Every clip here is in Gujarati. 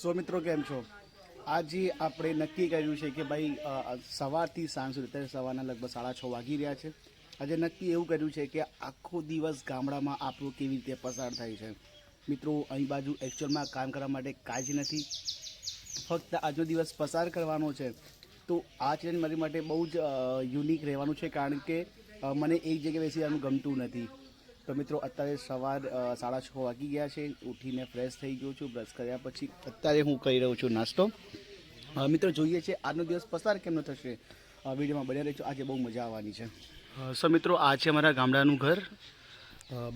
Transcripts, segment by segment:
સો મિત્રો, કેમ છો? આજે આપણે નક્કી કર્યું છે કે ભાઈ સવારથી સાંજ સુધી, અત્યારે સવારના લગભગ સાડા છ વાગી રહ્યા છે. આજે નક્કી એવું કર્યું છે કે આખો દિવસ ગામડામાં આપણું કેવી રીતે પસાર થાય છે. મિત્રો, અહીં બાજુ એકચ્યુઅલમાં કામ કરવા માટે કાંઈ જ નથી. ફક્ત આજનો દિવસ પસાર કરવાનો છે. તો આ ચેલેન્જ મારી માટે બહુ જ યુનિક રહેવાનું છે કારણ કે મને એક જગ્યાએ બેસી જવાનું ગમતું નથી. તો મિત્રો, અત્યારે સવાર સાડા છ વાગી ગયા છે. ઉઠીને ફ્રેશ થઈ ગયો છું. બ્રશ કર્યા પછી અત્યારે હું કરી રહ્યો છું નાસ્તો. મિત્રો, જોઈએ છે, આજનો દિવસ પસાર કેમનો થશે? વિડીયોમાં બન્યા રહેજો. આજે બહુ મજા આવવાની છે. સો મિત્રો, આ છે અમારા ગામડાનું ઘર.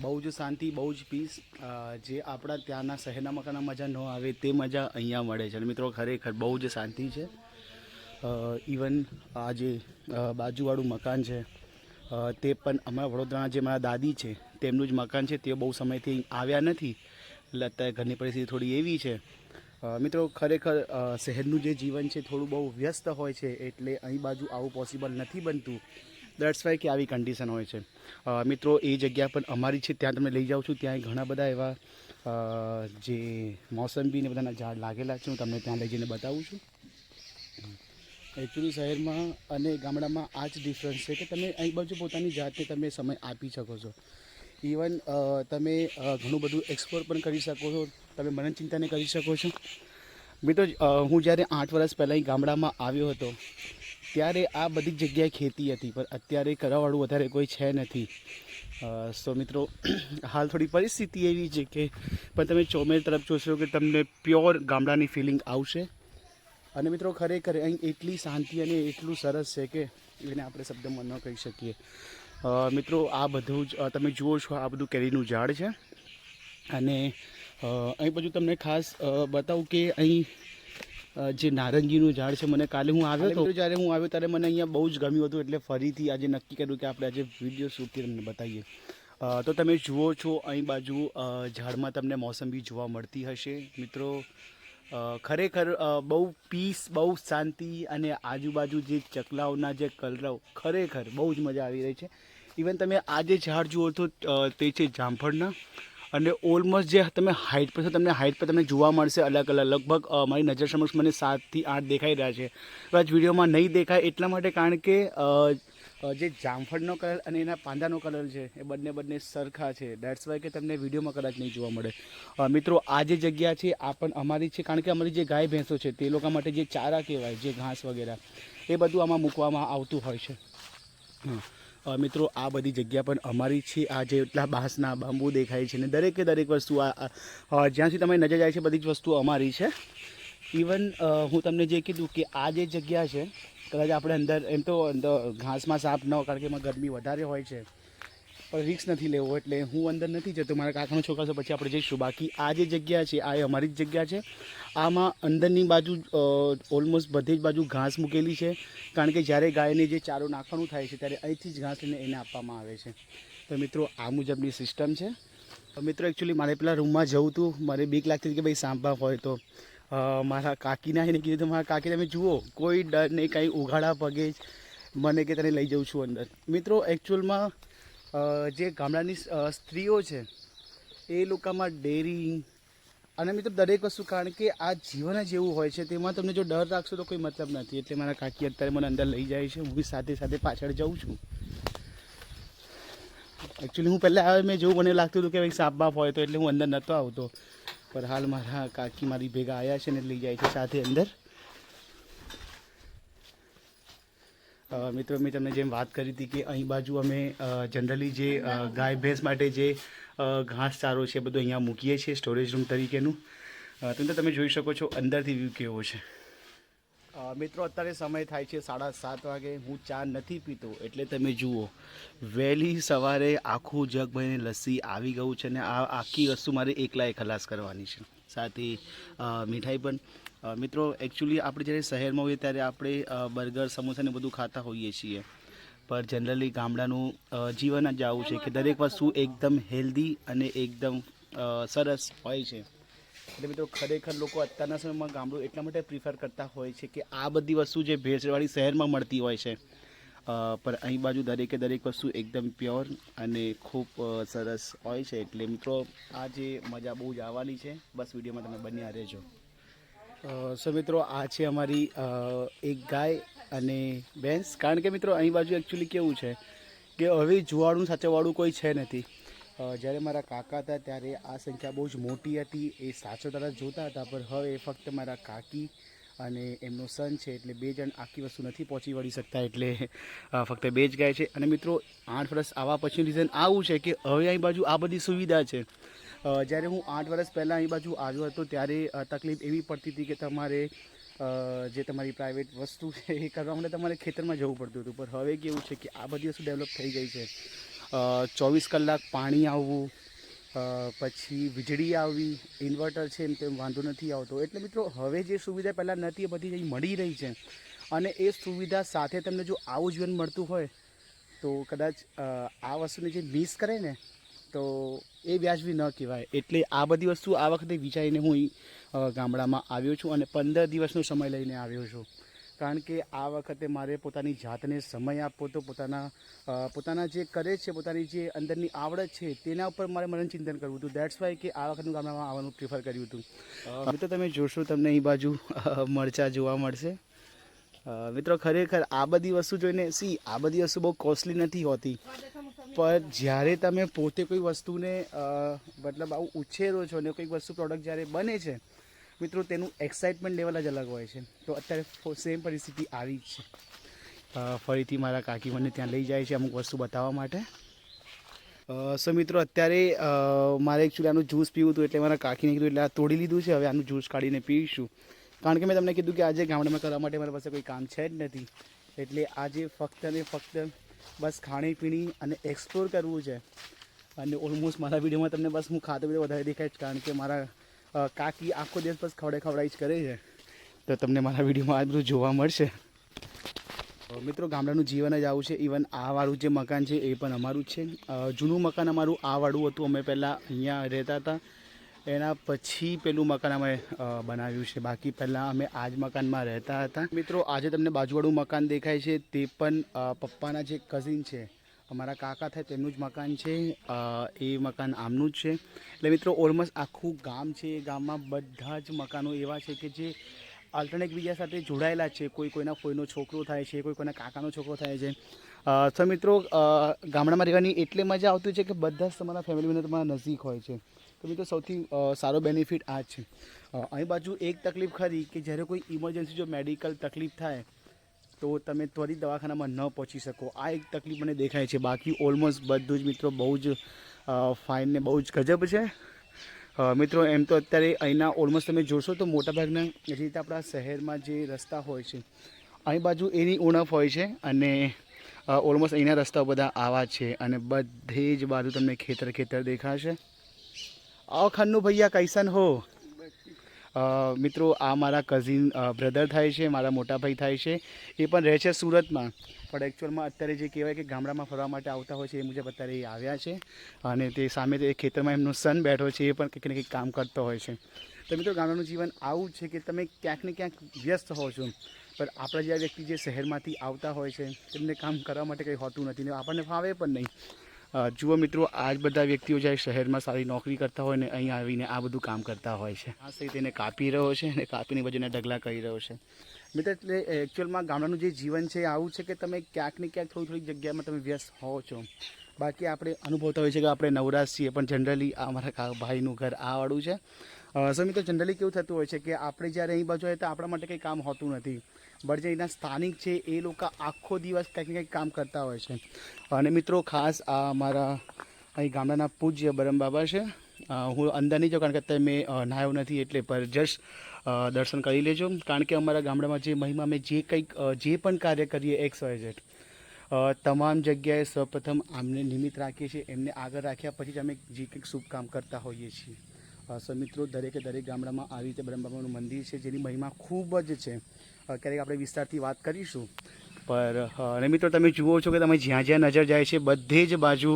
બહુ જ શાંતિ, બહુ જ પીસ જે આપણા ત્યાંના શહેરના મકાનમાં મજા ન આવે તે મજા અહીંયા મળે છે. મિત્રો, ખરેખર બહુ જ શાંતિ છે. ઇવન આ જે બાજુવાળું મકાન છે તે પણ અમારા વડોદરાના જે મારા દાદી છે તેમનું જ મકાન છે, તે બહુ સમયથી આવ્યા નથી. એટલે અત્યારે ઘરની પરિસ્થિતિ થોડી એવી છે. મિત્રો, ખરેખર શહેરનું જે જીવન છે, થોડું બહુ વ્યસ્ત હોય છે, એટલે અહીં બાજુ આવું પોસિબલ નથી બનતું. દેટ્સ વાય કે આવી કન્ડિશન હોય છે. મિત્રો, એ જગ્યા પણ અમારી છે, ત્યાં તમને લઈ જાઉં છું, ત્યાં ઘણા બધા એવા જે મોસંબી ને બધાના ઝાડ લાગેલા છે, હું તમને ત્યાં લઈ જઈને બતાવું છું. એકચ્યુઅલી શહેરમાં અને ગામડામાં આ જ ડિફરન્સ છે કે તમે અહીં બાજુ પોતાની જાતને તમે સમય આપી શકો છો. ઇવન તમે ઘણું બધું એક્સપ્લોર પણ કરી શકો છો. તમે મનન ચિંતાને કરી શકો છો. મિત્રો હું જ્યારે આઠ વર્ષ પહેલાં ગામડામાં આવ્યો હતો, ત્યારે આ બધી જગ્યાએ ખેતી હતી, પણ અત્યારે કરવાવાળું વધારે કોઈ છે નથી. સો મિત્રો, હાલ થોડી પરિસ્થિતિ એવી છે કે, પણ તમે ચોમેર તરફ જોશો કે તમને પ્યોર ગામડાની ફિલિંગ આવશે. અને મિત્રો, ખરેખર અહીં એટલી શાંતિ અને એટલું સરસ છે કે, એને આપણે શબ્દમાં ન કહી શકીએ. મિત્રો આ બધું જ તમે જુઓ છો આ બધું કેરીનું ઝાડ છે. અને અહીં બધું તમને ખાસ બતાવું કે અહીં જે નારંગીનું ઝાડ છે મને કાલે હું આવ્યો હતો જ્યારે હું આવ્યો ત્યારે મને અહીંયા બહુ જ ગમ્યું હતું એટલે ફરીથી આજે નક્કી કર્યું કે આપણે આજે વીડિયો શૂટથી તમને બતાવીએ. તો તમે જુઓ છો અહીં બાજુ ઝાડમાં તમને મોસંબી જોવા મળતી હશે. મિત્રો ખરેખર બહુ પીસ બહુ શાંતિ અને આજુબાજુ જે ચકલાઓના જે કલરવ, ખરેખર બહુ જ મજા આવી રહી છે. ઇવન તમે આ જે ઝાડ જુઓ તો તે છે જામફળના. અને ઓલમોસ્ટ જે તમે હાઇટ પર છો, તમને હાઇટ પર તમને જોવા મળશે અલગ અલગ. લગભગ મારી નજર સમક્ષ મને સાતથી આઠ દેખાઈ રહ્યા છે. કદાચ વિડીયોમાં નહીં દેખાય એટલા માટે કારણ કે જે જામફળનો કલર અને એના પાંદાનો કલર છે, એ બંને બંને સરખા છે. દેટ્સ વાય કે તમને વિડીયોમાં કદાચ નહીં જોવા મળે. મિત્રો, આ જે જગ્યા છે, આ પણ અમારી છે, કારણ કે અમારી જે ગાય ભેંસો છે, તે લોકો માટે જે ચારા કહેવાય, જે ઘાસ વગેરે, એ બધું આમાં મૂકવામાં આવતું હોય છે. મિત્રો, આ બધી જગ્યા પણ અમારી છે, આ જેટલા બાંસના બાંબુ દેખાય છે ને, દરેકે દરેક વસ્તુ આ જ્યાંથી તમે નજર જાય છે, બધી જ વસ્તુ અમારી છે. ઇવન હું તમને જે કીધું કે આ જે જગ્યા છે, કદાચ આપણે અંદર, એમ તો અંદર ઘાસમાં સાપ ન કારણ કે એમાં ગરમી વધારે હોય છે. પણ રિક્સ નથી લેવો, એટલે હું અંદર નથી જતો, મારા કાકાનો છોકરા છે, પછી આપણે જઈશું. બાકી આ જે જગ્યા છે, આ અમારી જ જગ્યા છે. આમાં અંદરની બાજુ ઓલમોસ્ટ બધી જ બાજુ ઘાસ મૂકેલી છે. કારણ કે જ્યારે ગાયને જે ચારો નાખવાનું થાય છે, ત્યારે અહીંથી જ ઘાસ લઈને એને આપવામાં આવે છે. તો મિત્રો, આ મુજબની સિસ્ટમ છે. મિત્રો એકચ્યુઅલી મારે પેલા રૂમમાં જવું હતું મારે બીક લાગતી હતી કે ભાઈ સાંભા હોય તો. મારા કાકીના એને કીધું મારા કાકી, તમે જુઓ, કોઈ ડર નહીં કાંઈ ઉઘાડા પગે જ મને કે તને લઈ જઉં છું અંદર. મિત્રો એકચ્યુઅલમાં જે ગામડાની સ્ત્રીઓ છે, એ લોકોમાં ડેરિંગ અને મિત્રો દરેક વસ્તુ, કારણ કે આ જીવન જ એવું હોય છે, તેમાં તમને જો ડર રાખશો તો કોઈ મતલબ નથી. એટલે મારા કાકી અત્યારે મને અંદર લઈ જાય છે, હું બી સાથે સાથે પાછળ જાઉં છું. એકચ્યુઅલી હું પહેલાં આવે, મેં જેવું મને લાગતું હતું કે ભાઈ સાપ બાપ હોય તો એટલે હું અંદર નહોતો આવતો. પણ હાલ મારા કાકી મારી ભેગા આવ્યા છે ને લઈ જાય છે સાથે અંદર. મિત્રો, મેં તમને જેમ વાત કરી હતી કે અહીં બાજુ અમે જનરલી જે ગાય ભેંસ માટે જે ઘાસચારો ઘાસ ચારો છે બધું અહીંયા મૂકીએ છીએ સ્ટોરેજ રૂમ તરીકેનું. તો તમે જોઈ શકો છો અંદરથી વ્યૂ કેવો છે. મિત્રો, અત્યારે સમય થાય છે સાડા સાત વાગે. હું ચા નથી પીતો, એટલે તમે જુઓ. વહેલી સવારે આખું જગભાઈને લસ્સી આવી ગયું છે અને આ આખી વસ્તુ મારે એકલાએ ખલાસ કરવાની છે. સાથે મીઠાઈ પણ. મિત્રો એકચ્યુઅલી આપણે જ્યારે શહેરમાં હોઈએ ત્યારે આપણે બર્ગર, સમોસા ને બધું ખાતા હોઈએ છીએ. પણ જનરલી ગામડાનું જીવન જ આવું છે કે દરેક વસ્તુ એકદમ હેલ્ધી અને એકદમ સરસ હોય છે. એટલે મિત્રો ખરેખર લોકો અત્યારના સમયમાં ગામડું એટલા માટે પ્રિફર કરતા હોય છે કે આ બધી વસ્તુ જે ભેળસેળવાળી શહેરમાં મળતી હોય છે. પણ અહીં બાજુ દરેકે દરેક વસ્તુ એકદમ પ્યોર અને ખૂબ સરસ હોય છે. એટલે મિત્રો, આ જે મજા બહુ જ આવવાની છે. બસ વિડીયોમાં તમે બન્યા રહેજો. સો મિત્રો, આ છે અમારી એક ગાય અને ભેંસ. કારણ કે મિત્રો, અહીં બાજુ એકચ્યુઅલી કેવું છે કે હવે જુવાળું સાચવવાળું કોઈ છે નથી. જ્યારે મારા કાકા હતા ત્યારે આ સંખ્યા બહુ જ મોટી હતી. એ સાચો હતા જોતા હતા, પણ હવે ફક્ત મારા કાકી અને એમનો સન છે એટલે બે જણ આખી વસ્તુ નથી પહોંચી વળી શકતા એટલે ફક્ત બે જ ગાય છે. અને મિત્રો, આઠ વર્ષ આવવા પછીનું રીઝન આવું છે કે હવે અહીં બાજુ આ બધી સુવિધા છે. જ્યારે હું આઠ વર્ષ પહેલાં અહીં બાજુ આવ્યો હતો ત્યારે તકલીફ એવી પડતી હતી કે તમારે જે તમારી પ્રાઇવેટ વસ્તુ છે એ કરવા માટે તમારે ખેતરમાં જવું પડતું હતું. પણ હવે કેવું છે કે આ બધી વસ્તુ ડેવલપ થઈ ગઈ છે. ચોવીસ કલાક પાણી આવવું પછી વીજળી આવવી ઇન્વર્ટર છે એમ તેમ વાંધો નથી આવતો. એટલે મિત્રો, હવે જે સુવિધા પહેલાં નથી એ બધી મળી રહી છે. અને એ સુવિધા સાથે તમને જો આવું જીવન મળતું હોય, તો કદાચ આ વસ્તુને જે મિસ કરે ને, તો એ વ્યાજબી ન કહેવાય. એટલે આ બધી વસ્તુ આ વખતે વિચારીને હું ગામડામાં આવ્યો છું અને પંદર દિવસનો સમય લઈને આવ્યો છું. કારણ કે આ વખતે મારે પોતાની જાતને સમય આપવો તો પોતાના પોતાના જે કરે છે, પોતાની જે અંદરની આવડત છે, તેના ઉપર મારે મનનચિંતન કરવું હતું. દેટ્સ વાય કે આ વખતનું ગામડામાં આવવાનું પ્રિફર કર્યું હતું. મિત્રો, તમે જોશો, તમને અહીં બાજુ મરચાં જોવા મળશે. મિત્રો, ખરેખર આ બધી વસ્તુ જોઈને, સી, આ બધી વસ્તુ બહુ કોસ્ટલી નથી હોતી. પણ જ્યારે તમે પોતે કોઈ વસ્તુને મતલબ આવું ઉછેરો છો ને કોઈક વસ્તુ પ્રોડક્ટ જ્યારે બને છે મિત્રો, તેનું એક્સાઇટમેન્ટ લેવલ જ અલગ હોય છે. તો અત્યારે સેમ પરિસ્થિતિ આવી જ છે. ફરીથી મારા કાકી મને ત્યાં લઈ જાય છે અમુક વસ્તુ બતાવવા માટે. સો મિત્રો, અત્યારે મારે એકચ્યુઅલી આનું જ્યુસ પીવું હતું એટલે મારા કાકીને કીધું, એટલે આ તોડી લીધું છે, હવે આનું જ્યુસ કાઢીને પીશું. કારણ કે મેં તમને કીધું કે આજે ગામડામાં કરવા માટે મારા પાસે કોઈ કામ છે જ નથી. એટલે આજે ફક્ત ને ફક્ત બસ ખાણીપીણી અને એક્સપ્લોર કરવું છે. અને ઓલમોસ્ટ મારા વિડીયોમાં તમને બસ હું ખાતો પીતો વધારે દેખાય જ, કારણ કે મારા કાકી આખો દિવસ બસ ખવડે ખવડાઈ જ કરે છે. તો તમને મારા વિડીયોમાં આ બધું જોવા મળશે. મિત્રો, ગામડાનું જીવન જ આવું છે. ઇવન આ વાળું જે મકાન છે એ પણ અમારું જ છે. જૂનું મકાન અમારું આ વાળું હતું. અમે પહેલાં અહીંયા રહેતા હતા. એના પછી પેલું મકાન અમે બનાવ્યું છે. બાકી પહેલાં અમે આ જ મકાનમાં રહેતા હતા. મિત્રો, આજે તમને બાજુવાળું મકાન દેખાય છે. તે પણ પપ્પાના જે કઝિન છે. અમારા કાકા થાય તેમનું જ મકાન છે એ મકાન આમનું જ છે. એટલે મિત્રો, ઓલમોસ્ટ આખું ગામ છે, એ ગામમાં બધા જ મકાનો એવા છે કે જે અલ્ટરનેટ એકબીજા સાથે જોડાયેલા છે. કોઈ કોઈના કોઈનો છોકરો થાય છે, કોઈ કોઈના કાકાનો છોકરો થાય છે. તો મિત્રો ગામડામાં રહેવાની એટલે મજા આવતી છે કે બધા જ તમારા ફેમિલી મેમ્બર તમારા નજીક હોય છે. તો મિત્રો, સૌથી સારો બેનિફિટ આ છે. અહીં બાજુ એક તકલીફ ખરી કે જ્યારે કોઈ ઇમરજન્સી જો મેડિકલ તકલીફ થાય તો તમે ત્વરિત દવાખાનામાં ન પહોંચી શકો. આ એક તકલીફ મને દેખાય છે. બાકી ઓલમોસ્ટ બધું જ મિત્રો બહુ જ ફાઇન ને બહુ જ ગજબ છે. મિત્રો એમ તો અત્યારે અહીંના ઓલમોસ્ટ તમે જોશો તો મોટાભાગના જે રીતે આપણા શહેરમાં જે રસ્તા હોય છે, અહીં બાજુ એની ઉણપ હોય છે અને ઓલમોસ્ટ અહીંના રસ્તાઓ બધા આવા છે અને બધે જ બાજુ તમને ખેતર ખેતર દેખાશે. આવો ભૈયા કૈસન હો? મિત્રો, આ મારા કઝિન બ્રધર થાય છે, મારા મોટા ભાઈ થાય છે. એ પણ રહે છે સુરતમાં. પણ એકચ્યુઅલમાં અત્યારે જે કહેવાય કે ગામડામાં ફરવા માટે આવતા હોય છે, એ મુજબ અત્યારે એ આવ્યા છે. અને તે સામે તે ખેતરમાં એમનો સન બેઠો છે, એ પણ કંઈક ને કંઈક કામ કરતો હોય છે. તો મિત્રો, ગામડાનું જીવન આવું છે કે તમે ક્યાંક ને ક્યાંક વ્યસ્ત હો છો. પણ આપણા જેવા વ્યક્તિ જે શહેરમાંથી આવતા હોય છે, તેમને કામ કરવા માટે કંઈ હોતું નથી ને આપણને ફાવે પણ નહીં. જુઓ મિત્રો આ જ બધા વ્યક્તિઓ જ્યારે શહેરમાં સારી નોકરી કરતા હોય ને અહીં આવીને આ બધું કામ કરતા હોય છે. આ સહિત એને કાપી રહ્યો છે અને કાપીને બાજુને ઢગલા કરી રહ્યો છે. મિત્ર, એટલે એકચ્યુઅલમાં ગામડાનું જે જીવન છે આવું છે કે તમે ક્યાંક ને ક્યાંક થોડી થોડી જગ્યામાં તમે વ્યસ્ત હો છો. બાકી આપણે અનુભવતા હોય છે કે આપણે નવરાશ છીએ, પણ જનરલી આ અમારા ભાઈનું ઘર આ વાળું છે. સમી તો જનરલી કેવું થતું હોય છે કે આપણે જ્યારે અહીં બાજુ હોય તો આપણા માટે કંઈ કામ હોતું નથી. બટ જે અહીંના સ્થાનિક છે, એ લોકો આખો દિવસ કંઈક ને કંઈક કામ કરતા હોય છે. અને મિત્રો, ખાસ આ મારા અહીં ગામડાના પૂજ્ય બરમ બાબા છે. હું અંદર નહીં જાઉં કારણ કે અત્યારે મેં નાહ્યો નથી એટલે પર જસ્ટ દર્શન કરી લેજો. કારણ કે અમારા ગામડામાં જે મહિમા, અમે જે કંઈક જે પણ કાર્ય કરીએ, એક્સ, વાય, ઝેડ તમામ જગ્યાએ સૌપ્રથમ આમને નિમિત્ત રાખીએ છીએ. એમને આગળ રાખ્યા પછી જ અમે જે કંઈક શુભ કામ કરતા હોઈએ છીએ. સો મિત્રો, દરેકે દરેક ગામડામાં આવી રીતે બ્રહ્મબાબાનું મંદિર છે, જેની મહિમા ખૂબ જ છે. ક્યારેક આપણે વિસ્તારથી વાત કરીશું. પર અને મિત્રો, તમે જુઓ છો કે તમે જ્યાં જ્યાં નજર જાય છે, બધે જ બાજુ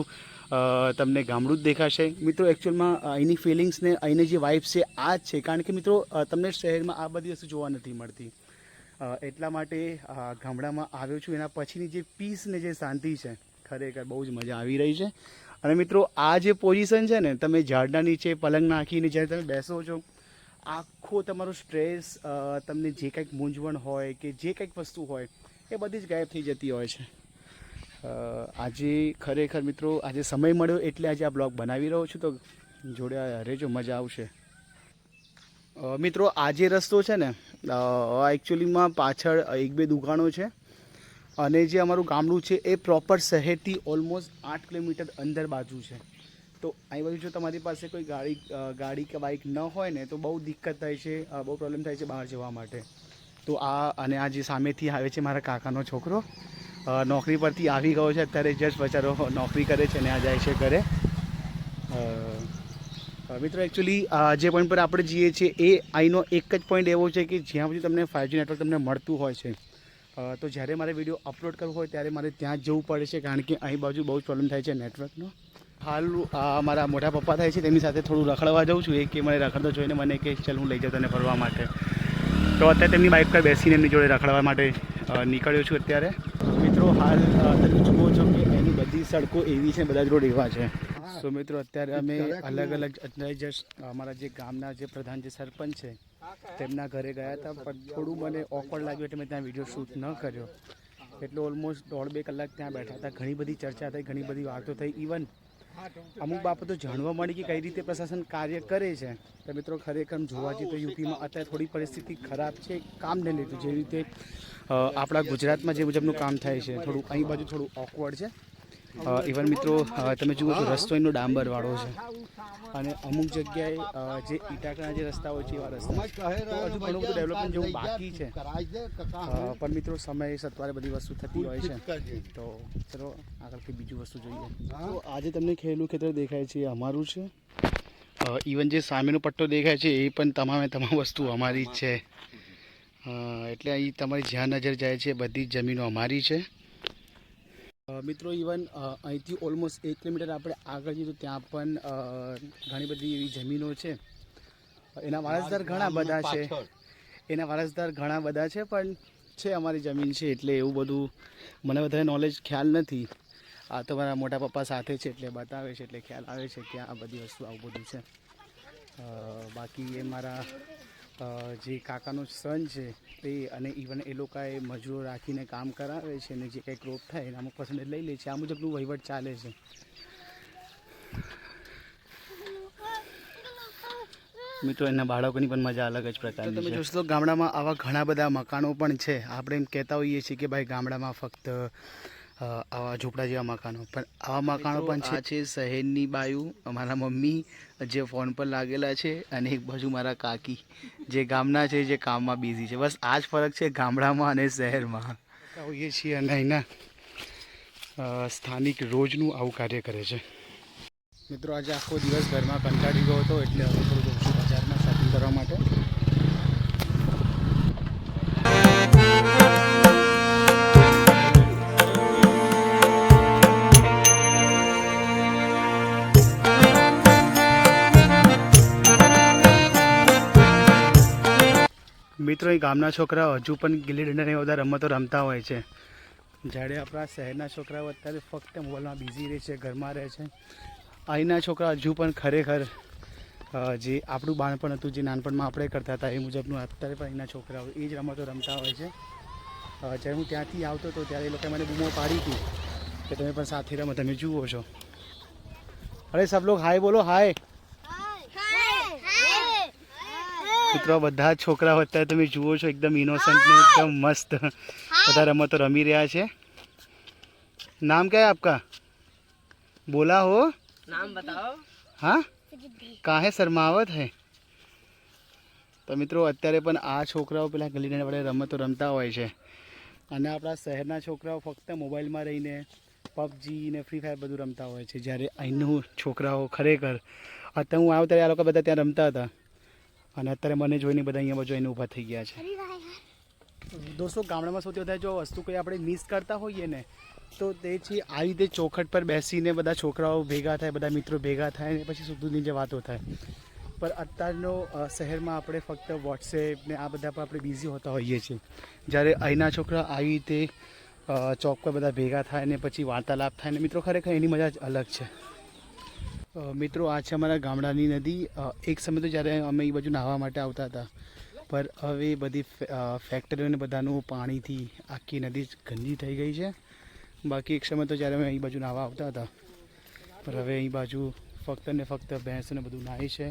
તમને ગામડું જ દેખાશે. મિત્રો એકચ્યુઅલમાં અહીંની ફિલિંગ્સને અહીંની જે વાઇફ છે, આ જ છે. કારણ કે, મિત્રો તમને શહેરમાં આ બધી વસ્તુ જોવા નથી મળતી. એટલા માટે ગામડામાં આવ્યો છું. એના પછીની જે પીસ ને જે શાંતિ છે, ખરેખર બહુ જ મજા આવી રહી છે. અને મિત્રો, આ જે પોઝિશન છે ને, તમે ઝાડના નીચે પલંગ નાખીને જ્યારે તમે બેસો છો, આખો તમારો સ્ટ્રેસ તમને જે કંઈક મૂંઝવણ હોય કે જે કંઈક વસ્તુ હોય, એ બધી જ ગાયબ થઈ જતી હોય છે. આજે ખરેખર મિત્રો, આજે સમય મળ્યો એટલે આજે આ બ્લોગ બનાવી રહ્યો છું, તો જોડે રહેજો, મજા આવશે. મિત્રો, આ જે રસ્તો છે ને એકચ્યુઅલીમાં પાછળ એક બે દુકાનો છે. અને જે અમારું ગામડું છે એ પ્રોપર શહેરથી ઓલમોસ્ટ આઠ કિલોમીટર અંદર બાજુ છે. તો અહીં બાજુ જો તમારી પાસે કોઈ ગાડી ગાડી કે બાઇક ન હોય ને તો બહુ દિક્કત થાય છે બહુ પ્રોબ્લેમ થાય છે બહાર જવા માટે. તો આ, અને આ જે સામેથી આવે છે મારા કાકાનો છોકરો નોકરી પરથી આવી ગયો છે, અત્યારે જસ્ટ બચારો નોકરી કરે છે ને આ જાય છે ઘરે. મિત્રો એકચ્યુઅલી જે પોઈન્ટ પર આપણે જઈએ છીએ એ અહીંનો એક જ પોઈન્ટ એવો છે કે જ્યાં સુધી તમને ફાઇવજી નેટવર્ક તમને મળતું હોય છે. તો જ્યારે મારે વીડિયો અપલોડ કરવો હોય ત્યારે મારે ત્યાં જ જવું પડે છે, કારણ કે અહીં બાજુ બહુ જ પ્રોબ્લેમ થાય છે નેટવર્કનો હાલ મારા મોટા પપ્પા થાય છે તેમની સાથે થોડું રખડવા જાઉં છું, એ કે મને રખડતો જોઈને મને કે ચાલ, હું લઈ જાઉં તને ફરવા માટે. તો અત્યારે તેમની બાઇક પર બેસીને એમની જોડે રખડવા માટે નીકળ્યો છું અત્યારે. મિત્રો, હાલ તમે જુઓ છો કે એની બધી સડકો એવી છે, બધા જ રોડ એવા છે. સો મિત્રો અત્યારે અમે અલગ અલગ અત્યારે જસ્ટ અમારા જે ગામના જે પ્રધાન જે સરપંચ છે તેમના ઘરે ગયા હતા પણ થોડું મને ઓકવર્ડ લાગ્યું એટલે મેં ત્યાં વીડિયો શૂટ ન કર્યો. એટલે ઓલમોસ્ટ દોઢ બે કલાક ત્યાં બેઠા હતા ઘણી બધી ચર્ચા થઈ ઘણી બધી વાતો થઈ. ઇવન અમુક બાબતો જાણવા મળી કે કઈ રીતે પ્રશાસન કાર્ય કરે છે. તો મિત્રો ખરેખર જોવા જઈએ તો યુપીમાં અત્યારે થોડી પરિસ્થિતિ ખરાબ છે કામને લીધું. જે રીતે આપણા ગુજરાતમાં જે મુજબનું કામ થાય છે થોડું અહીં બાજુ થોડું ઓકવર્ડ છે. ઇવન મિત્રો તમે જુઓ તો રસ્તો એનો ડાંબરવાળો છે. અને અમુક જગ્યાએ જે ઈટાકના જે રસ્તા હોય છે, એવા રસ્તા હજુ ઘણું બધું ડેવલપમેન્ટ જેવું બાકી છે. પણ મિત્રો, સમય સત્વારે બધી વસ્તુ થતી હોય છે. તો ચલો, આગળથી બીજું વસ્તુ જોઈએ. તો આજે તમને ખેલું ખેતર દેખાય છે અમારું છે. ઇવન જે સામેનો પટ્ટો દેખાય છે, એ પણ તમામે તમામ વસ્તુ અમારી જ છે. એટલે અહીં તમારી જ્યાં નજર જાય છે, બધી જ જમીનો અમારી છે. મિત્રો ઇવન અહીંથી ઓલમોસ્ટ એક કિલોમીટર આપણે આગળ જઈએ તો ત્યાં પણ ઘણી બધી એવી જમીનો છે. એના વારસદાર ઘણા બધા છે. એના વારસદાર ઘણા બધા છે પણ છે અમારી જમીન છે એટલે એવું બધું મને વધારે નોલેજ ખ્યાલ નથી. આ તો મારા મોટા પપ્પા સાથે છે એટલે બતાવે છે એટલે ખ્યાલ આવે છે કે આ બધી વસ્તુ આવું બધું છે. બાકી એ મારા જે કાકાનો સન છે એ અને ઇવન એ લોકોએ મજૂરો રાખીને કામ કરાવે છે અને જે કંઈ ક્રોપ થાય એના અમુક પર્સન્ટેજ લઈ લે છે. આ મુજબનું વહીવટ ચાલે છે. મિત્રો એના બાળકોની પણ મજા અલગ જ પ્રકારની તમે જોશો તો ગામડામાં આવા ઘણા બધા મકાનો પણ છે. આપણે એમ કહેતા હોઈએ છીએ કે ભાઈ ગામડામાં ફક્ત આવા ઝૂંપડા જેવા મકાનો. પણ આવા મકાનો પણ છે. છે શહેરની બાયુ. અમારા મમ્મી જે ફોન પર લાગેલા છે અને એક બાજુ મારા કાકી. જે ગામના છે જે કામમાં બિઝી છે. બસ આ જ ફરક છે ગામડામાં અને શહેરમાં. હોઈએ છીએ અને અહીંના સ્થાનિક રોજનું આવું કાર્ય કરે છે. મિત્રો આજે આખો દિવસ ઘરમાં કંટાળી ગયો હતો એટલે હવે થોડું બજારમાં શોપિંગ કરવા માટે. મિત્રો, એ ગામના છોકરાઓ હજુ પણ ગિલ્લી દંડાને બધા રમતો રમતા હોય છે. જ્યારે આપણા શહેરના છોકરાઓ અત્યારે ફક્ત મોબાઈલમાં બિઝી રહે છે, ઘરમાં રહે છે. અહીંના છોકરા હજુ પણ ખરેખર જે આપણું બાળપણ હતું, જે નાનપણમાં આપણે કરતા હતા, એ મુજબનું અત્યારે પણ અહીંના છોકરાઓ એ જ રમતો રમતા હોય છે. જ્યારે હું ત્યાંથી આવતો હતો, ત્યારે એ લોકોએ મને બૂમો પાડી હતી કે તમે પણ સાથે રમો, તમે જુઓ છો. અરે, સબ લોગ હાય બોલો હાય મિત્રો બધા છોકરાઓ અત્યારે તમે જુઓ છો એકદમ ઇનોસન્ટ ને એકદમ મસ્ત. બધા રમતો રમી રહ્યા છે. નામ ક્યાં આપકા? બોલા હો. નામ બતાવો. હા? કાહે શરમાવત હૈ? તો મિત્રો અત્યારે પણ આ છોકરાઓ પેલા ગલીને વડે રમતો રમતા હોય છે. અને આપણા શહેરના છોકરાઓ ફક્ત મોબાઈલમાં રહીને પબજી ને ફ્રી ફાયર બધું રમતા હોય છે. જ્યારે અહીંનું છોકરાઓ ખરેખર અત્યારે હું આવ્યો ત્યારે આ લોકો બધા ત્યાં રમતા હતા. અને અત્યારે મને જોઈને બધા અહીંયા જોઈને એને ઊભા થઈ ગયા છે. દોસ્તો ગામડામાં સૌથી વધારે જો વસ્તુ કોઈ આપણે મિસ કરતા હોઈએ ને તો તે છે આ રીતે ચોખટ પર બેસીને બધા છોકરાઓ ભેગા થાય બધા મિત્રો ભેગા થાય ને પછી સુધીની જે વાતો થાય. પણ અત્યારનો શહેરમાં આપણે ફક્ત વોટ્સએપ ને આ બધા પર આપણે બિઝી હોતા હોઈએ છીએ. જ્યારે અહીંના છોકરા આવી રીતે ચોક પર બધા ભેગા થાય ને પછી વાર્તાલાપ થાય ને મિત્રો ખરેખર એની મજા જ અલગ છે. મિત્રો, આ છે અમારા ગામડાની નદી. એક સમય તો જ્યારે અમે એ બાજુ નાહવા માટે આવતા હતા, પર હવે બધી ફેક્ટરીઓને બધાનું પાણીથી આખી નદી ગંદી થઈ ગઈ છે. બાકી એક સમય તો જ્યારે અમે અહીં બાજુ નાહવા આવતા હતા, પર હવે અહીં બાજુ ફક્ત ને ફક્ત ભેંસને બધું નાહે છે.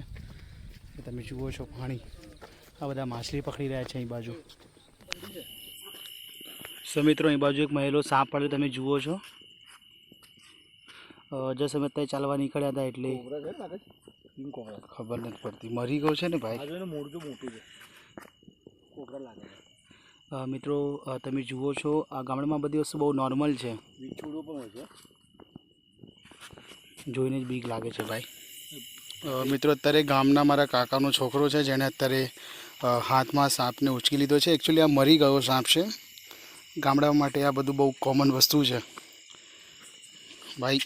તમે જુઓ છો પાણી. આ બધા માછલી પકડી રહ્યા છે અહીં બાજુ. સો મિત્રો, અહીં બાજુ એક મહેલો સાપ પડ્યો તમે જુઓ છો. જસ અમે ત્યાં ચાલવા નીકળ્યા હતા એટલે ખબર નથી પડતી. મરી ગયો છે ને ભાઈ? આ મોટું છે. કોબરા લાગે મિત્રો તમે જુઓ છો આ ગામડામાં બધી વસ્તુ બહુ નોર્મલ છે. વિછોડો પણ હોય છે. જોઈને જ બીક લાગે છે ભાઈ. મિત્રો અત્યારે ગામના મારા કાકાનો છોકરો છે જેણે અત્યારે હાથમાં સાપને ઉચકી લીધો છે. એકચ્યુઅલી આ મરી ગયો સાપ છે. ગામડા માટે આ બધું બહુ કોમન વસ્તુ છે. ભાઈ